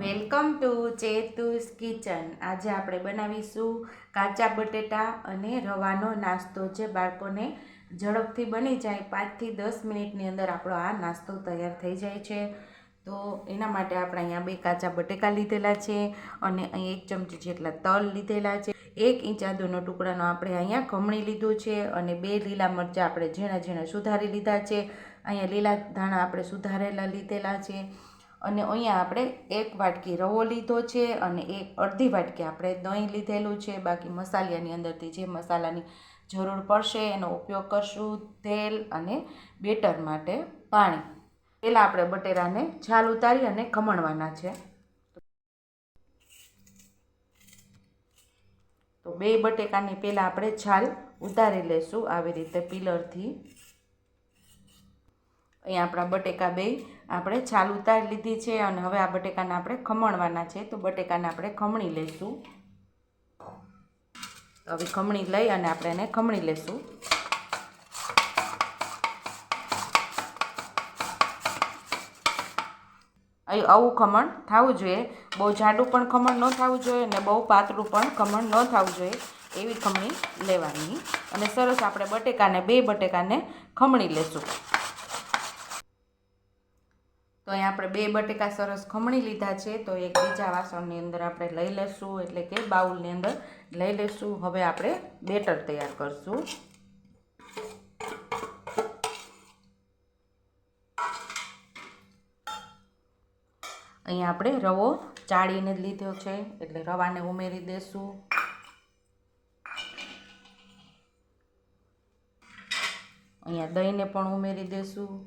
Welcome to ચેતુસ kitchen. આજે આપણે બનાવીશું કાચા બટેટા અને રવાનો નાસ્તો. જે બાળકોને ઝડપથી બની જાય, પાંચથી દસ મિનિટની અંદર આપણો આ નાસ્તો તૈયાર થઈ જાય છે. તો એના માટે આપણે અહીંયા બે કાચા બટેકા લીધેલા છે અને અહીં એક ચમચી જેટલા તલ લીધેલા છે. એક ઇંચ આદુનો ટુકડાનો આપણે અહીંયા ખમણી લીધું છે અને બે લીલા મરચાં આપણે ઝીણા ઝીણા સુધારી લીધા છે. અહીંયા લીલા ધાણા આપણે સુધારેલા લીધેલા છે. અને અહીંયા આપણે એક વાટકી રવો લીધો છે અને એક અડધી વાટકી આપણે દહીં લીધેલું છે. બાકી મસાલિયાની અંદરથી જે મસાલાની જરૂર પડશે એનો ઉપયોગ કરશું તેલ અને બેટર માટે પાણી. પહેલાં આપણે બટેરાને છાલ ઉતારી અને ખમણવાના છે. તો બે બટેકાની પહેલાં આપણે છાલ ઉતારી લેશું આવી રીતે પિલરથી. અહીંયા આપણા બટેકા બે આપણે છાલ ઉતારી લીધી છે અને હવે આ બટેકાને આપણે ખમણવાના છે. તો બટેકાને આપણે ખમણી લઈશું હવે ખમણી લઈ અને આપણે એને ખમણી લઈશું આવું ખમણ થવું જોઈએ. બહુ જાડું પણ ખમણ ન થવું જોઈએ અને બહુ પાતળું પણ ખમણ ન થવું જોઈએ એવી ખમણી લેવાની. અને સરસ આપણે બટેકાને, બે બટેકાને ખમણી લેશું. તો અહીં આપણે બે બટેકા સરસ ખમણી લીધા છે, તો એક બીજા વાસણની અંદર આપણે લઈ લેશું, એટલે કે બાઉલની અંદર લઈ લેશું. હવે આપણે બેટર તૈયાર કરશું. અહીંયા આપણે રવો ચાળીને જ લીધો છે, એટલે રવાને ઉમેરી દેશું. અહીંયા દહીંને પણ ઉમેરી દેશું.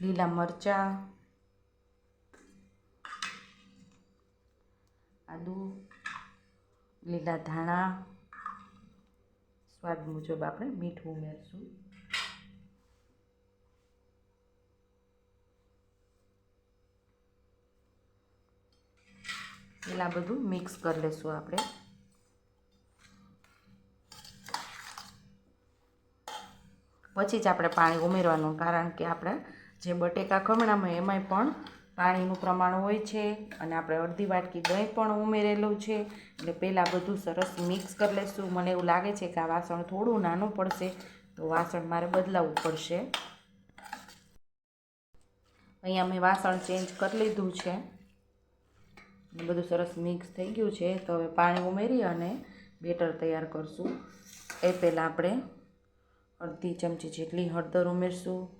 લીલા મરચાં આદુ લીલા ધાણા સ્વાદ મુજબ આપણે મીઠું ઉમેરશું પેલા બધું મિક્સ કરી લેશું આપણે. પછી જ આપણે પાણી ઉમેરવાનું, કારણ કે આપણે જે બટેકા ખમણામાં એમાંય પણ પાણીનું પ્રમાણ હોય છે અને આપણે અડધી વાટકી દહીં પણ ઉમેરેલું છે એટલે પહેલાં બધું સરસ મિક્સ કરી લઈશું મને એવું લાગે છે કે આ વાસણ થોડું નાનું પડશે તો વાસણ મારે બદલાવવું પડશે. અહીંયા મેં વાસણ ચેન્જ કરી લીધું છે. બધું સરસ મિક્સ થઈ ગયું છે. તો હવે પાણી ઉમેરી અને બેટર તૈયાર કરશું. એ પહેલાં આપણે અડધી ચમચી જેટલી હળદર ઉમેરશું.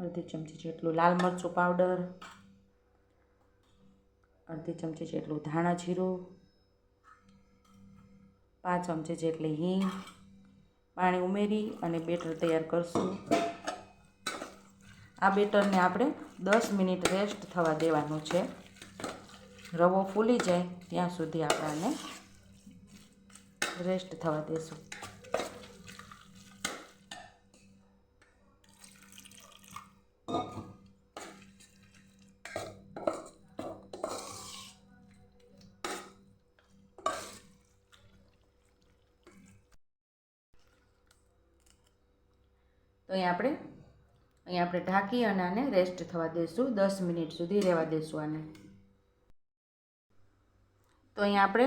અડધી ચમચી જેટલું લાલ મરચું પાવડર, અડધી ચમચી જેટલું ધાણા જીરું, પાંચ ચમચી જેટલી હિંગ, પાણી ઉમેરી અને બેટર તૈયાર કરશું. આ બેટરને આપણે દસ મિનિટ રેસ્ટ થવા દેવાનું છે. રવો ફૂલી જાય ત્યાં સુધી આપણે આને રેસ્ટ થવા દેશું. તો અહીં આપણે અહીં આપણે ઢાંકી અને આને રેસ્ટ થવા દઈશું. દસ મિનિટ સુધી રહેવા દઈશું આને. તો અહીં આપણે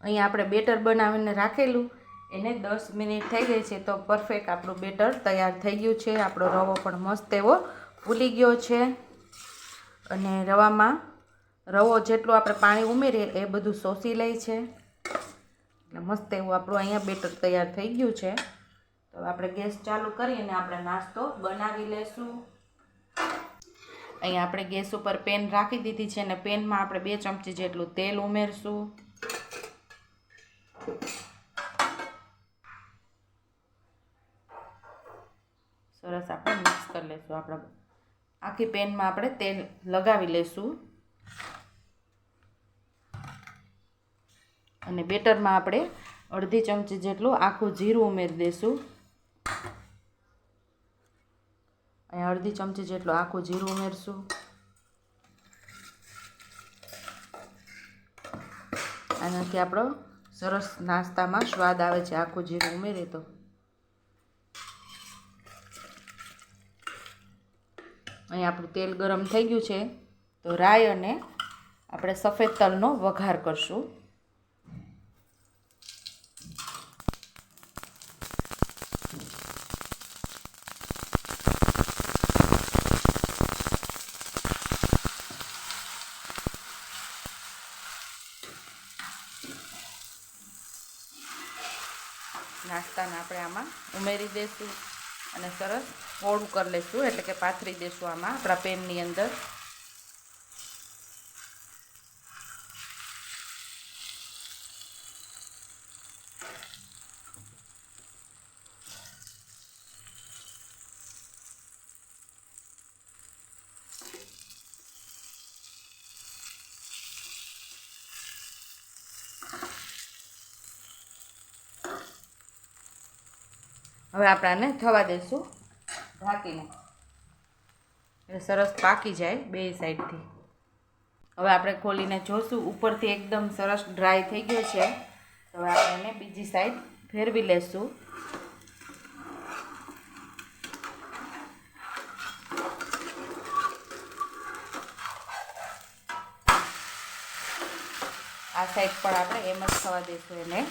અહીં આપણે બેટર બનાવીને રાખેલું. એને દસ મિનિટ થઈ ગઈ છે તો પરફેક્ટ આપણું બેટર તૈયાર થઈ ગયું છે. આપણો રવો પણ મસ્ત એવો ફૂલી ગયો છે. અને રવામાં રવો જેટલું આપણે પાણી ઉમેરીએ એ બધું શોષી લે છે. એટલે મસ્ત એવું આપણું અહીંયા બેટર તૈયાર થઈ ગયું છે. તો આપણે ગેસ ચાલુ કરીને આપણે નાસ્તો બનાવી લેશું. અહીંયા આપણે ગેસ ઉપર પેન રાખી દીધી છે અને પેનમાં આપણે બે ચમચી જેટલું તેલ ઉમેરશું. સરસ આપણે મિક્સ કરી લઈશું આપણે આખી પેનમાં આપણે તેલ લગાવી લઈશું અને બેટરમાં આપણે અડધી ચમચી જેટલું આખું જીરું ઉમેરી દઈશું અહીંયા અડધી ચમચી જેટલું આખું જીરું ઉમેરશું. આનાથી આપણો સરસ નાસ્તામાં સ્વાદ આવે છે આખું જીરું ઉમેરીએ તો. અહીં આપણું તેલ ગરમ થઈ ગયું છે. તો રાઈ અને આપણે સફેદ તલનો વઘાર કરશું. નાસ્તાને આપણે આમાં ઉમેરી દઈશું અને સરસ પોળું કરી લઈશું એટલે કે પાથરી દઈશું આમાં આપણા પેનની અંદર. હવે આપણે આને થવા દઈશું ઢાંકીને. એટલે સરસ પાકી જાય બે સાઈડથી. હવે આપણે ખોલીને જોશું. ઉપરથી એકદમ સરસ ડ્રાય થઈ ગયો છે. હવે આપણે એને બીજી સાઈડ ફેરવી લેશું. આ સાઈડ પણ આપણે એમ જ થવા દઈશું એને.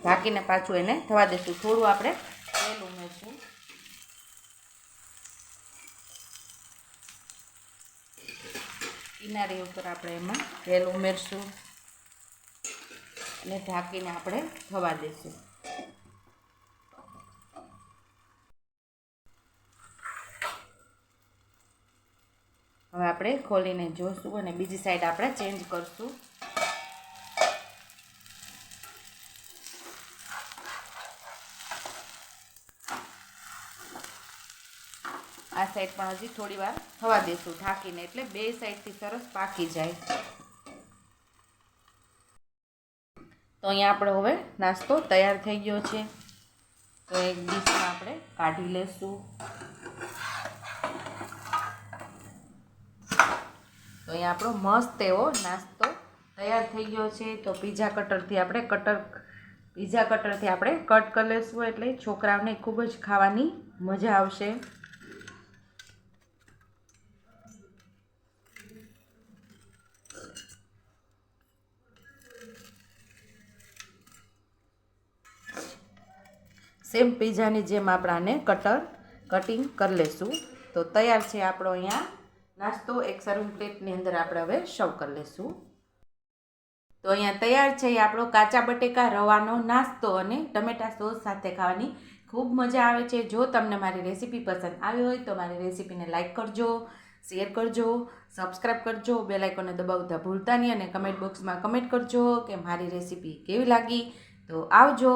ઢાંકીને પાછું એને થવા દઈશું. થોડું આપણે તેલ ઉમેરશું કિનારી ઉપર આપણે એમાં તેલ ઉમેરશું અને ઢાંકીને આપણે થવા દઈશું. હવે આપણે ખોલીને જોશું અને બીજી સાઈડ આપણે ચેન્જ કરશું. આ સાઈડ પણ હજી થોડી વાર થવા દઈશું ઢાંકીને એટલે બે સાઈડથી સરસ પાકી જાય. તો અહીંયા આપણે હવે નાસ્તો તૈયાર થઈ ગયો છે. તો એક ડીશમાં આપણે કાઢી લેશું. તો અહીંયા આપણો મસ્ત એવો નાસ્તો તૈયાર થઈ ગયો છે. તો પીઝા કટરથી આપણે કટર પીઝા કટરથી આપણે કટ કરી લઈશું એટલે છોકરાઓને ખૂબ જ ખાવાની મજા આવશે. સેમ પીઝાની જેમ આપણે આને કટર કટિંગ કરી લેશું. તો તૈયાર છે આપણો અહીંયા નાસ્તો. એક સર્વિંગ પ્લેટની અંદર આપણે હવે સર્વ કરી લેશું. તો અહીંયા તૈયાર છે આપણો કાચા બટેકા રવાનો નાસ્તો અને ટમેટા સોસ સાથે ખાવાની. ખૂબ મજા આવે છે. જો તમને મારી રેસીપી પસંદ આવી હોય તો મારી રેસીપીને લાઇક કરજો શેર કરજો સબસ્ક્રાઈબ કરજો બેલ આઇકોને દબાવતા ભૂલતા નહીં અને કમેન્ટ બોક્સમાં કમેન્ટ કરજો કે મારી રેસીપી કેવી લાગી. તો આવજો.